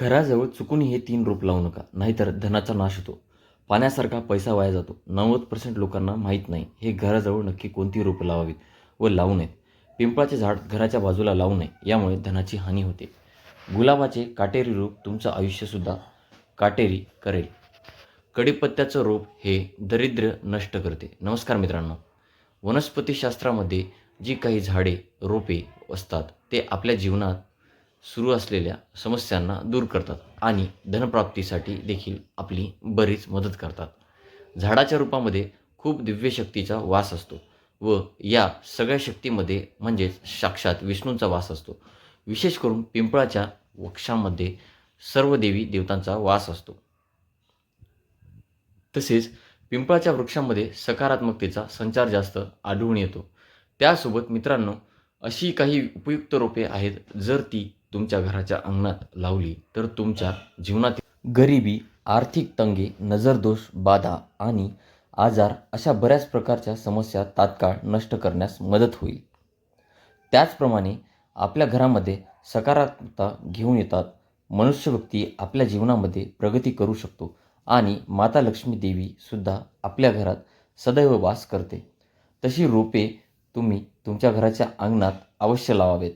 घराजवळ चुकून हे तीन रोप लावू नका नाहीतर धनाचा नाश होतो. पाण्यासारखा पैसा वाया जातो. नव्वद पर्सेंट लोकांना माहीत नाही हे घराजवळ नक्की कोणती रोपं लावावीत व लावू नयेत. पिंपळाचे झाड घराच्या बाजूला लावू नये यामुळे धनाची हानी होते. गुलाबाचे काटेरी रूप तुमचं आयुष्यसुद्धा काटेरी करेल. कडीपत्त्याचं रोप हे दरिद्र नष्ट करते. नमस्कार मित्रांनो. वनस्पतीशास्त्रामध्ये जी काही झाडे रोपे असतात ते आपल्या जीवनात सुरू असलेल्या समस्यांना दूर करतात आणि धनप्राप्तीसाठी देखील आपली बरीच मदत करतात. झाडाच्या रूपामध्ये खूप दिव्य शक्तीचा वास असतो व या सगळ्या शक्तीमध्ये म्हणजेच साक्षात विष्णूंचा वास असतो. विशेष करून पिंपळाच्या वक्षामध्ये सर्व देवी देवतांचा वास असतो. तसेच पिंपळाच्या वृक्षामध्ये सकारात्मकतेचा संचार जास्त आढळून येतो. त्यासोबत मित्रांनो अशी काही उपयुक्त रोपे आहेत जर ती तुमच्या घराच्या अंगणात लावली तर तुमच्या जीवनातील गरिबी आर्थिक तंगे नजरदोष बाधा आणि आजार अशा बऱ्याच प्रकारच्या समस्या तात्काळ नष्ट करण्यास मदत होईल. त्याचप्रमाणे आपल्या घरामध्ये सकारात्मकता घेऊन येतात. मनुष्यव्यक्ती आपल्या जीवनामध्ये प्रगती करू शकतो आणि माता लक्ष्मी देवी सुद्धा आपल्या घरात सदैव वास करते. तशी रोपे तुम्ही तुमच्या घराच्या अंगणात अवश्य लावावेत.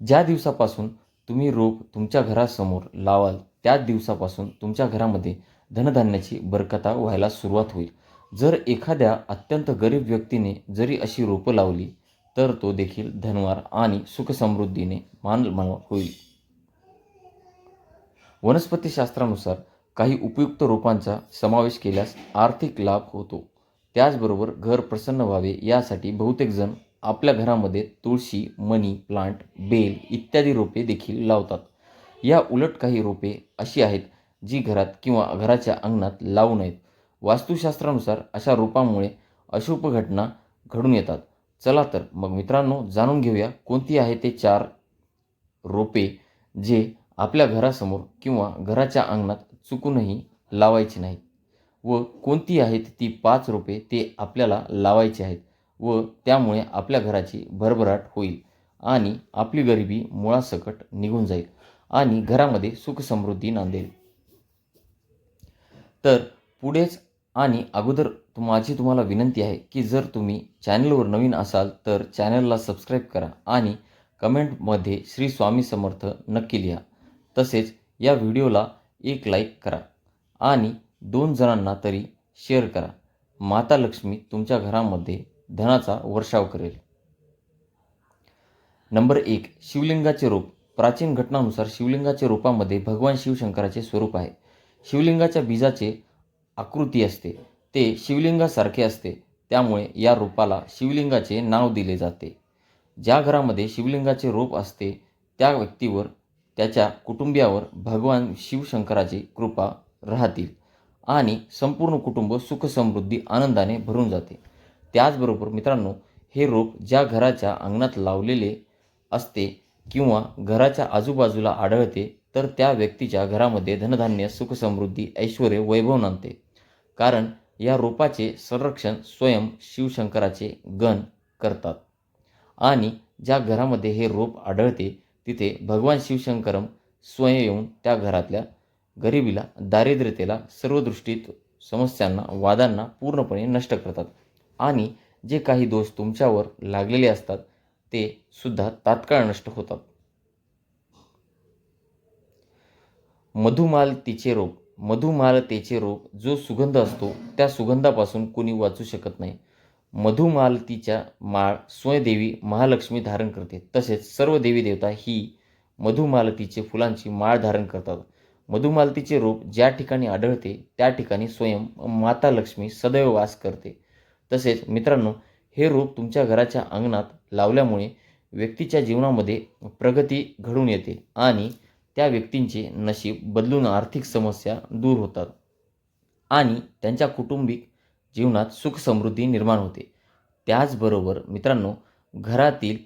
ज्या दिवसापासून तुम्ही रोप तुमच्या घरासमोर लावाल त्याच दिवसापासून तुमच्या घरामध्ये धनधान्याची बरकता व्हायला सुरुवात होईल. जर एखाद्या अत्यंत गरीब व्यक्तीने जरी अशी रोपं लावली तर तो देखील धनवार आणि सुखसमृद्धीने मान होईल. वनस्पतीशास्त्रानुसार काही उपयुक्त रोपांचा समावेश केल्यास आर्थिक लाभ होतो. त्याचबरोबर घर प्रसन्न व्हावे यासाठी बहुतेक जण आपल्या घरामध्ये तुळशी मनी प्लांट बेल इत्यादी रोपे देखील लावतात. या उलट काही रोपे अशी आहेत जी घरात किंवा घराच्या अंगणात लावू नयेत. वास्तुशास्त्रानुसार अशा रोपांमुळे अशुभ घटना घडून येतात. चला तर मग मित्रांनो जाणून घेऊया कोणती आहे ते चार रोपे जे आपल्या घरासमोर किंवा घराच्या अंगणात चुकूनही लावायची नाहीत व कोणती आहेत ती पाच रोपे ते आपल्याला लावायची आहेत. व त्यामुळे आपल्या घराची भरभराट होईल आणि आपली गरिबी मुळासकट निघून जाईल आणि घरामध्ये सुख समृद्धी नांदेल. तर पुढेच आणि अगोदर माझी तुम्हाला विनंती आहे की जर तुम्ही चॅनलवर नवीन असाल तर चॅनलला सबस्क्राईब करा आणि कमेंटमध्ये श्री स्वामी समर्थ नक्की लिहा. तसेच या व्हिडिओला एक लाईक करा आणि दोन जणांना तरी शेअर करा. माता लक्ष्मी तुमच्या घरामध्ये धनाचा वर्षाव करेल. नंबर एक शिवलिंगाचे रूप. प्राचीन घटनानुसार शिवलिंगाच्या रूपामध्ये भगवान शिवशंकराचे स्वरूप आहे. शिवलिंगाच्या बीजाचे आकृती असते. ते शिवलिंगासारखे असते. त्यामुळे या रूपाला शिवलिंगाचे नाव दिले जाते. ज्या घरामध्ये शिवलिंगाचे रूप असते त्या व्यक्तीवर त्याच्या कुटुंबियावर भगवान शिवशंकराची कृपा राहतील आणि संपूर्ण कुटुंब सुख समृद्धी आनंदाने भरून जाते. त्याचबरोबर मित्रांनो हे रोप ज्या घराच्या अंगणात लावलेले असते किंवा घराच्या आजूबाजूला आढळते तर त्या व्यक्तीच्या घरामध्ये धनधान्य सुखसमृद्धी ऐश्वर वैभव नांदते. कारण या रोपाचे संरक्षण स्वयं शिवशंकराचे गण करतात. आणि ज्या घरामध्ये हे रोप आढळते तिथे भगवान शिवशंकरम स्वयं येऊन त्या घरातल्या गरिबीला दारिद्र्यतेला सर्व दृष्टीत समस्यांना वादांना पूर्णपणे नष्ट करतात. आणि जे काही दोष तुमच्यावर लागलेले असतात ते सुद्धा तात्काळ नष्ट होतात. मधुमालतीचे रोग. मधुमालतेचे रोग जो सुगंध असतो त्या सुगंधापासून कोणी वाचू शकत नाही. मधुमालतीच्या माळ स्वयंदेवी महालक्ष्मी धारण करते. तसेच सर्व देवी देवता ही मधुमालतीचे फुलांची माळ धारण करतात. मधुमालतीचे रोप ज्या ठिकाणी आढळते त्या ठिकाणी स्वयं माता लक्ष्मी सदैव वास करते. तसेच मित्रांनो हे रोप तुमच्या घराच्या अंगणात लावल्यामुळे व्यक्तीच्या जीवनामध्ये प्रगती घडून येते आणि त्या व्यक्तींचे नशीब बदलून आर्थिक समस्या दूर होतात आणि त्यांच्या कुटुंबिक जीवनात सुख समृद्धी निर्माण होते. त्याचबरोबर मित्रांनो घरातील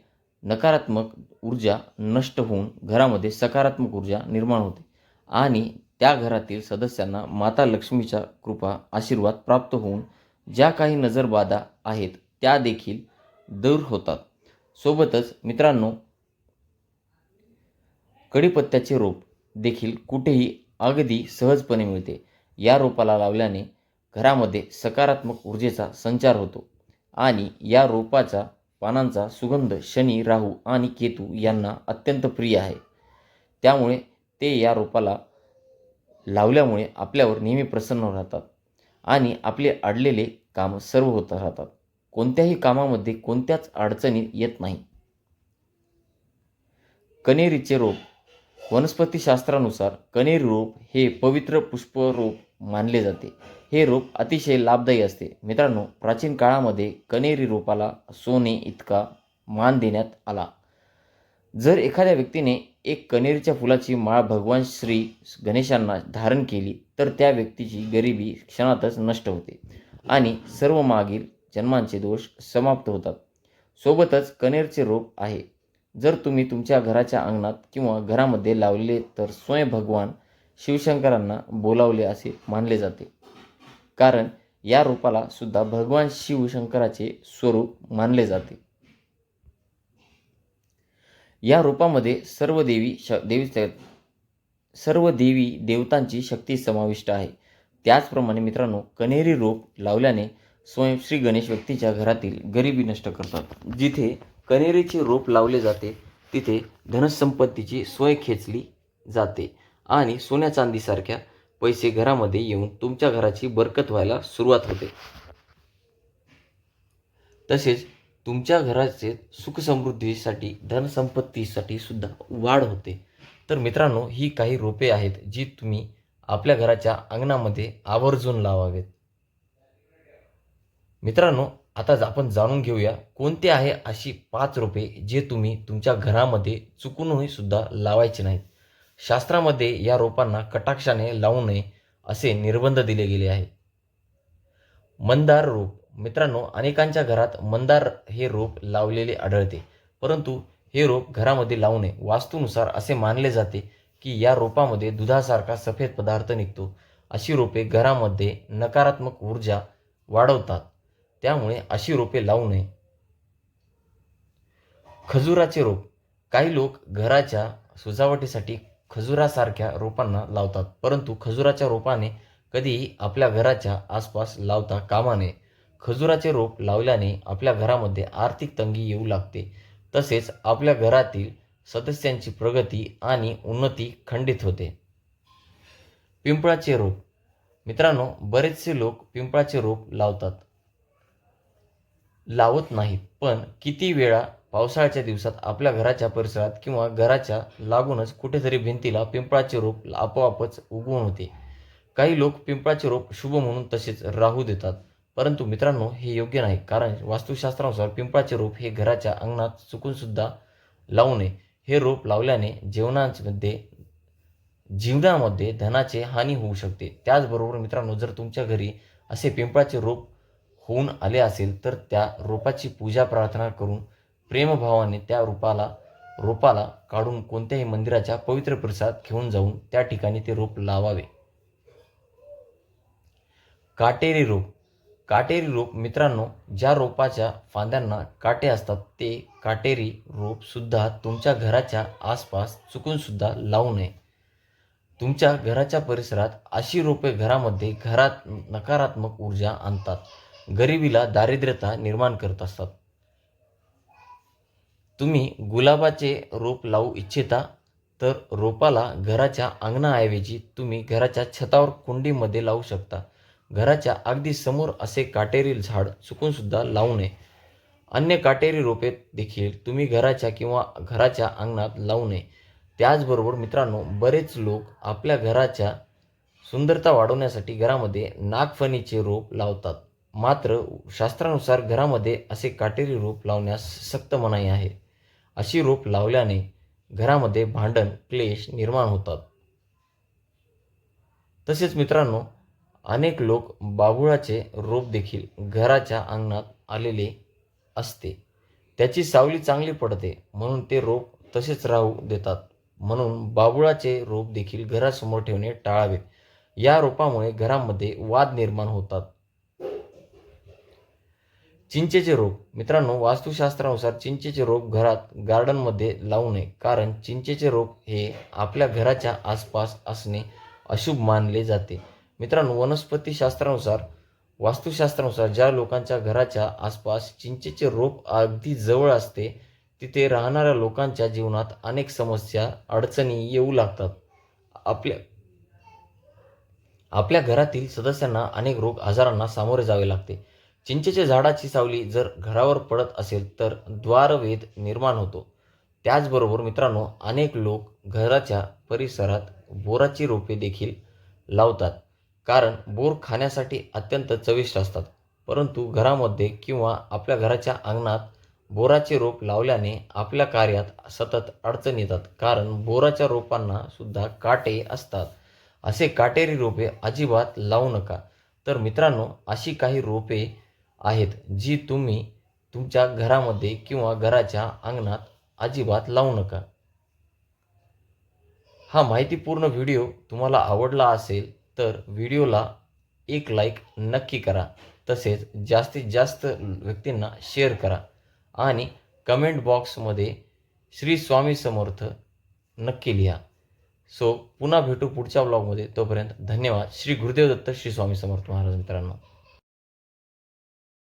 नकारात्मक ऊर्जा नष्ट होऊन घरामध्ये सकारात्मक ऊर्जा निर्माण होते आणि त्या घरातील सदस्यांना माता लक्ष्मीच्या कृपा आशीर्वाद प्राप्त होऊन ज्या काही नजरबाधा आहेत त्या देखील दूर होतात. सोबतच मित्रांनो कडीपत्त्याचे रोप देखील कुठेही अगदी सहजपणे मिळते. या रोपाला लावल्याने घरामध्ये सकारात्मक ऊर्जेचा संचार होतो आणि या रोपाचा पानांचा सुगंध शनी राहू आणि केतू यांना अत्यंत प्रिय आहे. त्यामुळे ते या रोपाला लावल्यामुळे आपल्यावर नेहमी प्रसन्न राहतात. आणि आपले अडलेले काम सर्व होत राहतात. कोणत्याही कामामध्ये कोणत्याच अडचणी येत नाही. कनेरीचे रोप. वनस्पतीशास्त्रानुसार कनेरी रोप हे पवित्र पुष्परोप मानले जाते. हे रोप अतिशय लाभदायी असते. मित्रांनो प्राचीन काळामध्ये कनेरी रोपाला सोने इतका मान देण्यात आला. जर एखाद्या व्यक्तीने एक कनेरीच्या फुलाची माळ भगवान श्री गणेशांना धारण केली तर त्या व्यक्तीची गरिबी क्षणातच नष्ट होते आणि सर्व मागील जन्मांचे दोष समाप्त होतात. सोबतच कनेरचे रोप आहे. जर तुम्ही तुमच्या घराच्या अंगणात किंवा घरामध्ये लावले तर स्वयं भगवान शिवशंकरांना बोलावले असे मानले जाते. कारण या रोपाला सुद्धा भगवान शिवशंकराचे स्वरूप मानले जाते. या रोपामध्ये सर्व देवी श देवी सर्व देवी देवतांची शक्ती समाविष्ट आहे. त्याचप्रमाणे मित्रांनो कनेरी रोप लावल्याने स्वयं श्री गणेश व्यक्तीच्या घरातील गरिबी नष्ट करतात. जिथे कनेरीचे रोप लावले जाते तिथे धनसंपत्तीची सोय खेचली जाते आणि सोन्या चांदीसारख्या पैसे घरामध्ये येऊन तुमच्या घराची बरकत व्हायला सुरुवात होते. तसेच तुमच्या घराचे सुखसमृद्धीसाठी धनसंपत्तीसाठी सुद्धा वाढ होते. तर मित्रांनो ही काही रोपे आहेत जी तुम्ही आपल्या घराच्या अंगणामध्ये आवर्जून लावावेत. मित्रांनो आता आपण जाणून घेऊया कोणते आहे अशी पाच रोपे जे तुम्ही तुमच्या घरामध्ये चुकूनही सुद्धा लावायचे नाहीत. शास्त्रामध्ये या रोपांना कटाक्षाने लावू नये असे निर्बंध दिले गेले आहे मंदार रोप. मित्रांनो अनेकांच्या घरात मंदार हे रोप लावलेले आढळते. परंतु हे रोप घरामध्ये लावू नये वास्तूनुसार असे मानले जाते की या रोपामध्ये दुधासारखा सफेद पदार्थ निघतो. अशी रोपे घरामध्ये नकारात्मक ऊर्जा वाढवतात. त्यामुळे अशी रोपे लावू नये खजुराचे रोप. काही लोक घराच्या सजावटीसाठी खजुरासारख्या रोपांना लावतात परंतु खजुराच्या रोपाने कधीही आपल्या घराच्या आसपास लावता कामा नये. खजुराचे रोप लावल्याने आपल्या घरामध्ये आर्थिक तंगी येऊ लागते. तसेच आपल्या घरातील सदस्यांची प्रगती आणि उन्नती खंडित होते. पिंपळाचे रोप. मित्रांनो बरेचसे लोक पिंपळाचे रोप लावतात. लावत नाहीत पण किती वेळा पावसाळ्याच्या दिवसात आपल्या घराच्या परिसरात किंवा घराच्या लागूनच कुठेतरी भिंतीला पिंपळाचे रोप आपोआपच उगवून होते. काही लोक पिंपळाचे रोप शुभ म्हणून तसेच राहू देतात. परंतु मित्रांनो हे योग्य नाही. कारण वास्तुशास्त्रानुसार पिंपळाचे रोप हे घराच्या अंगणात चुकूनसुद्धा लावू नये. हे रोप लावल्याने जेवणामध्ये जीवनामध्ये धनाचे हानी होऊ शकते. त्याचबरोबर मित्रांनो जर तुमच्या घरी असे पिंपळाचे रोप होऊन आले असेल तर त्या रोपाची पूजा प्रार्थना करून प्रेमभावाने त्या रोपाला रोपाला काढून कोणत्याही मंदिराच्या पवित्र प्रसाद घेऊन जाऊन त्या ठिकाणी ते रोप लावावे. काटेरी रोप काटेरी रोप मित्रांनो ज्या रोपाच्या फांद्यांना काटे असतात ते काटेरी रोप सुद्धा तुमच्या घराच्या आसपास चुकून सुद्धा लावू नये. तुमच्या घराच्या परिसरात अशी रोपे घरामध्ये घरात नकारात्मक ऊर्जा आणतात. गरिबीला दारिद्र्यता निर्माण करत असतात. तुम्ही गुलाबाचे रोप लावू इच्छिता तर रोपाला घराच्या अंगणाऐवजी तुम्ही घराच्या छतावर कुंडीमध्ये लावू शकता. घराच्या अगदी समोर असे काटेरी झाड चुकूनसुद्धा लावू नये. अन्य काटेरी रोपे देखील तुम्ही घराच्या किंवा घराच्या अंगणात लावू नये. त्याचबरोबर मित्रांनो बरेच लोक आपल्या घराच्या सुंदरता वाढवण्यासाठी घरामध्ये नागफणीचे रोप लावतात. मात्र शास्त्रानुसार घरामध्ये असे काटेरी रोप लावण्यास सक्त मनाई आहे. अशी रोप लावल्याने घरामध्ये भांडण क्लेश निर्माण होतात. तसेच मित्रांनो अनेक लोक बाबुळाचे रोप देखील घराच्या अंगणात आलेले असते. त्याची सावली चांगली पडते म्हणून ते रोप तसेच राहू देतात. म्हणून बाबुळाचे रोप देखील घरासमोर ठेवणे टाळावे. या रोपामुळे घरामध्ये वाद निर्माण होतात. चिंचेचे रोप. मित्रांनो वास्तुशास्त्रानुसार चिंचेचे रोप घरात गार्डनमध्ये लावू नये कारण चिंचेचे रोप हे आपल्या घराच्या आसपास असणे अशुभ मानले जाते. मित्रांनो वनस्पतीशास्त्रानुसार वास्तुशास्त्रानुसार ज्या लोकांच्या घराच्या आसपास चिंचेचे रोप अगदी जवळ असते तिथे राहणाऱ्या लोकांच्या जीवनात अनेक समस्या अडचणी येऊ लागतात. आपल्या आपल्या घरातील सदस्यांना अनेक रोग आजारांना सामोरे जावे लागते. चिंचेच्या झाडाची सावली जर घरावर पडत असेल तर द्वारवेध निर्माण होतो. त्याचबरोबर मित्रांनो अनेक लोक घराच्या परिसरात बोराची रोपे देखील लावतात. कारण बोर खाण्यासाठी अत्यंत चविष्ट असतात. परंतु घरामध्ये किंवा आपल्या घराच्या अंगणात बोराचे रोप लावल्याने आपल्या कार्यात सतत अडचण येतात. कारण बोराच्या रोपांना सुद्धा काटे असतात. असे काटेरी रोपे अजिबात लावू नका. तर मित्रांनो अशी काही रोपे आहेत जी तुम्ही तुमच्या घरामध्ये किंवा घराच्या अंगणात अजिबात लावू नका. हा माहितीपूर्ण व्हिडिओ तुम्हाला आवडला असेल तर व्हिडिओला एक लाईक नक्की करा. तसेच जास्तीत जास्त व्यक्तींना शेअर करा. आणि कमेंट बॉक्समध्ये श्री स्वामी समर्थ नक्की लिहा. सो पुन्हा भेटू पुढच्या ब्लॉगमध्ये तोपर्यंत धन्यवाद. श्री गुरुदेव दत्त श्री स्वामी समर्थ महाराज मित्रांनो.